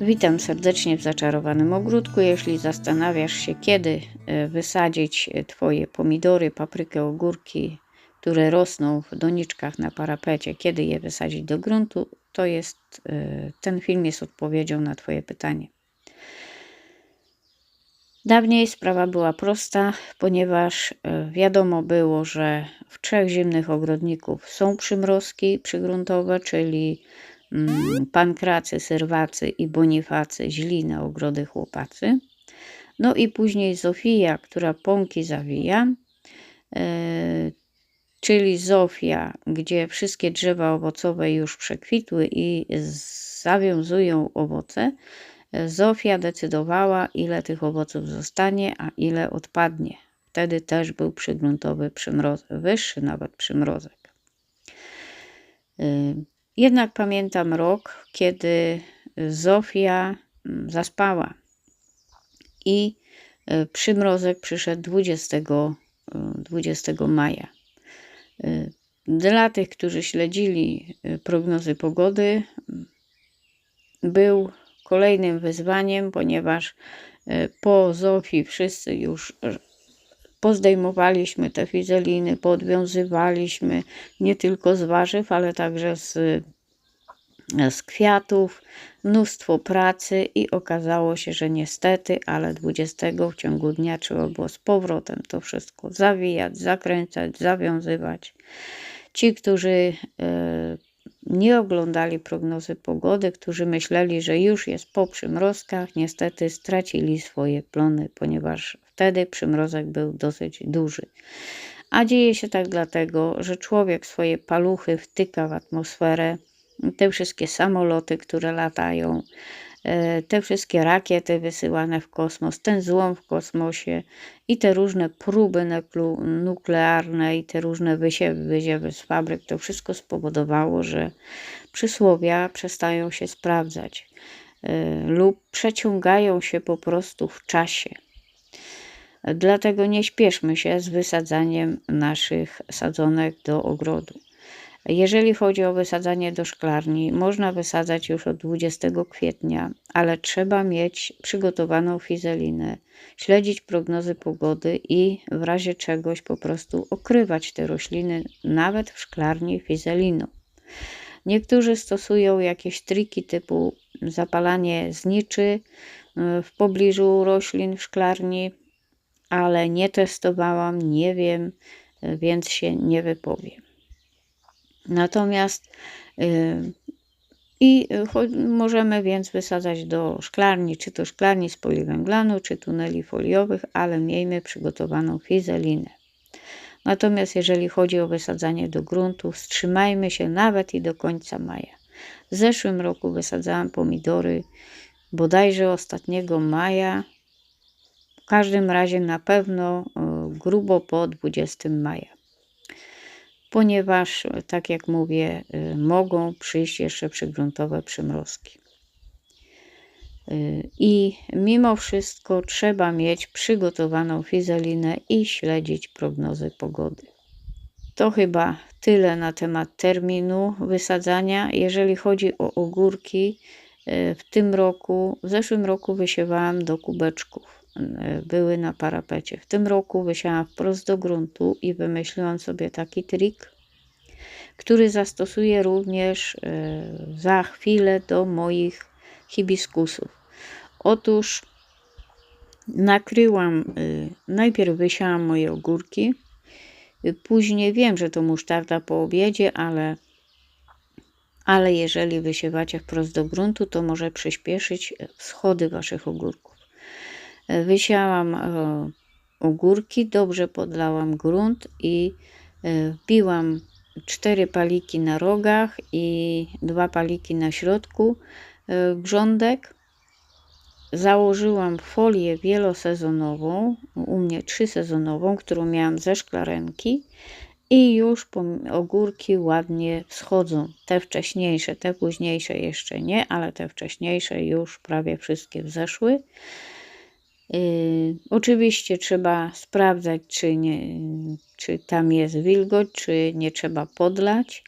Witam serdecznie w zaczarowanym ogródku. Jeśli zastanawiasz się, kiedy e, wysadzić e, Twoje pomidory, paprykę, ogórki, które rosną w doniczkach na parapecie, kiedy je wysadzić do gruntu, to jest e, ten film jest odpowiedzią na Twoje pytanie. Dawniej sprawa była prosta, ponieważ wiadomo było, że w trzech zimnych ogrodników są przymrozki przygruntowe, czyli pankracy, syrwacy i bonifacy źli na ogrody chłopacy. No i później Zofia, która pąki zawija, e, czyli Zofia, gdzie wszystkie drzewa owocowe już przekwitły i zawiązują owoce. Zofia decydowała, ile tych owoców zostanie, a ile odpadnie. Wtedy też był przygruntowy przymrozek, wyższy nawet przymrozek. Jednak pamiętam rok, kiedy Zofia mm, zaspała i e, przymrozek przyszedł 20, 20 e, maja. E, dla tych, którzy śledzili prognozy pogody, był kolejnym wyzwaniem, ponieważ po Zofii wszyscy już pozdejmowaliśmy te fizeliny, podwiązywaliśmy nie tylko z warzyw, ale także z, z kwiatów, mnóstwo pracy i okazało się, że niestety, ale 20 w ciągu dnia trzeba było z powrotem to wszystko zawijać, zakręcać, zawiązywać. Ci, którzy y, nie oglądali prognozy pogody, którzy myśleli, że już jest po przymrozkach, niestety stracili swoje plony, ponieważ wtedy przymrozek był dosyć duży. A dzieje się tak dlatego, że człowiek swoje paluchy wtyka w atmosferę, te wszystkie samoloty, które latają, te wszystkie rakiety wysyłane w kosmos, ten złom w kosmosie i te różne próby nuklearne i te różne wysiewy, wyziewy z fabryk, to wszystko spowodowało, że przysłowia przestają się sprawdzać e, lub przeciągają się po prostu w czasie. Dlatego nie śpieszmy się z wysadzaniem naszych sadzonek do ogrodu. Jeżeli chodzi o wysadzanie do szklarni, można wysadzać już od 20 kwietnia, ale trzeba mieć przygotowaną fizelinę, śledzić prognozy pogody i w razie czegoś po prostu okrywać te rośliny nawet w szklarni fizeliną. Niektórzy stosują jakieś triki typu zapalanie zniczy e, w pobliżu roślin w szklarni, ale nie testowałam, nie wiem, więc się nie wypowiem. Natomiast y, i możemy więc wysadzać do szklarni, czy to szklarni z poliwęglanu, czy tuneli foliowych, ale miejmy przygotowaną fizelinę. Natomiast jeżeli chodzi o wysadzanie do gruntu, wstrzymajmy się nawet i do końca maja. W zeszłym roku wysadzałam pomidory bodajże ostatniego maja, w każdym razie na pewno y, grubo po 20 maja ponieważ, tak jak mówię, y, mogą przyjść jeszcze przygruntowe przymrozki. Y, I mimo wszystko trzeba mieć przygotowaną fizelinę i śledzić prognozy pogody. To chyba tyle na temat terminu wysadzania. Jeżeli chodzi o ogórki, w tym roku, w zeszłym roku wysiewałam do kubeczków. Były na parapecie. W tym roku wysiałam wprost do gruntu i wymyśliłam sobie taki trik, który zastosuję również e, za chwilę do moich hibiskusów. Otóż nakryłam, e, najpierw wysiałam moje ogórki, później wiem, że to musztarda po obiedzie, ale, ale jeżeli wysiewacie wprost do gruntu, to może przyspieszyć wschody waszych ogórków. E, wysiałam ogórki, dobrze podlałam grunt i wbiłam cztery paliki na rogach i dwa paliki na środku e, grządek. Założyłam folię wielosezonową, u mnie trzysezonową, którą miałam ze szklarenki i już ogórki ładnie wschodzą. Te wcześniejsze, te późniejsze jeszcze nie, ale te wcześniejsze już prawie wszystkie wzeszły. Yy, oczywiście trzeba sprawdzać, czy, nie, czy tam jest wilgoć, czy nie trzeba podlać.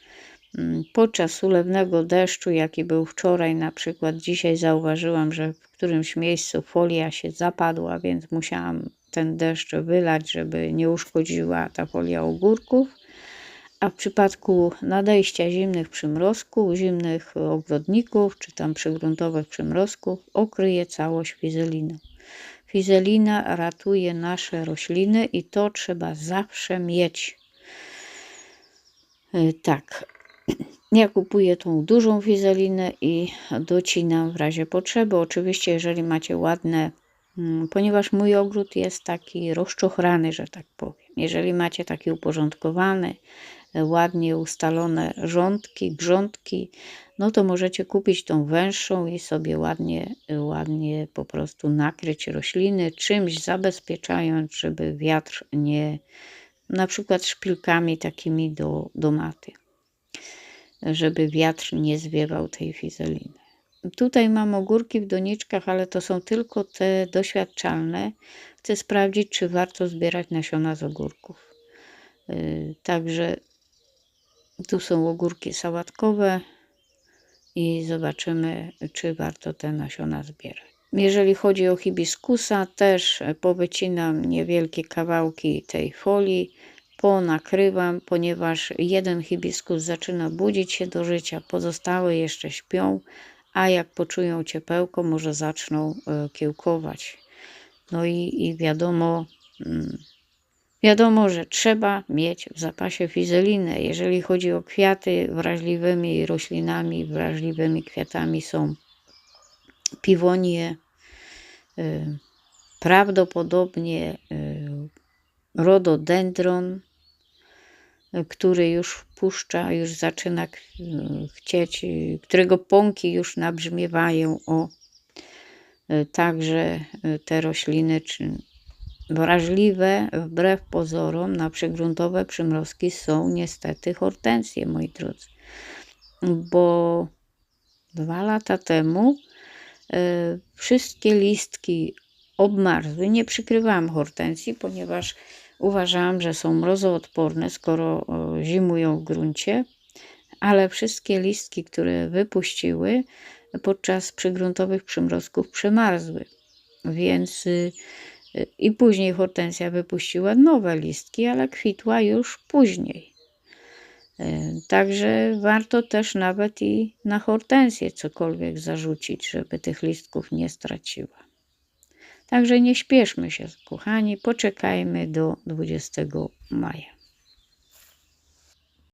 mm, podczas ulewnego deszczu, jaki był wczoraj, na przykład dzisiaj zauważyłam, że w którymś miejscu folia się zapadła, więc musiałam ten deszcz wylać, żeby nie uszkodziła ta folia ogórków. A w przypadku nadejścia zimnych przymrozków, zimnych ogrodników, czy tam przygruntowych przymrozków, okryje całość fizeliną. Fizelina ratuje nasze rośliny i to trzeba zawsze mieć. Y, Tak. Ja kupuję tą dużą fizelinę i docinam w razie potrzeby. Oczywiście, jeżeli macie ładne, mm, ponieważ mój ogród jest taki rozczochrany, że tak powiem. Jeżeli macie taki uporządkowany, e, ładnie ustalone rządki, grządki, no to możecie kupić tą węższą i sobie ładnie, ładnie po prostu nakryć rośliny, czymś zabezpieczając, żeby wiatr nie, na przykład szpilkami takimi do, do maty, żeby wiatr nie zwiewał tej fizeliny. Tutaj mam ogórki w doniczkach, ale to są tylko te doświadczalne. Chcę sprawdzić, czy warto zbierać nasiona z ogórków. Yy, Także tu są ogórki sałatkowe i zobaczymy, czy warto te nasiona zbierać. Jeżeli chodzi o hibiskusa, też powycinam niewielkie kawałki tej folii, ponakrywam, ponieważ jeden hibiskus zaczyna budzić się do życia, pozostałe jeszcze śpią, a jak poczują ciepełko, może zaczną e, kiełkować. No i, i wiadomo, mm, Wiadomo, że trzeba mieć w zapasie fizelinę. Jeżeli chodzi o kwiaty, wrażliwymi roślinami, wrażliwymi kwiatami są piwonie, y, prawdopodobnie y, rododendron, y, który już puszcza, już zaczyna chcieć, którego pąki już nabrzmiewają o także te rośliny, czy Wrażliwe wbrew pozorom na przygruntowe przymrozki są niestety hortensje, moi drodzy. Bo dwa lata temu e, wszystkie listki obmarzły. Nie przykrywałam hortensji, ponieważ uważałam, że są mrozoodporne, skoro zimują w gruncie, ale wszystkie listki, które wypuściły podczas przygruntowych przymrozków przemarzły. Więc y, i później hortensja wypuściła nowe listki, ale kwitła już później. E, Także warto też nawet i na hortensję cokolwiek zarzucić, żeby tych listków nie straciła. Także nie śpieszmy się, kochani, poczekajmy do 20 maja.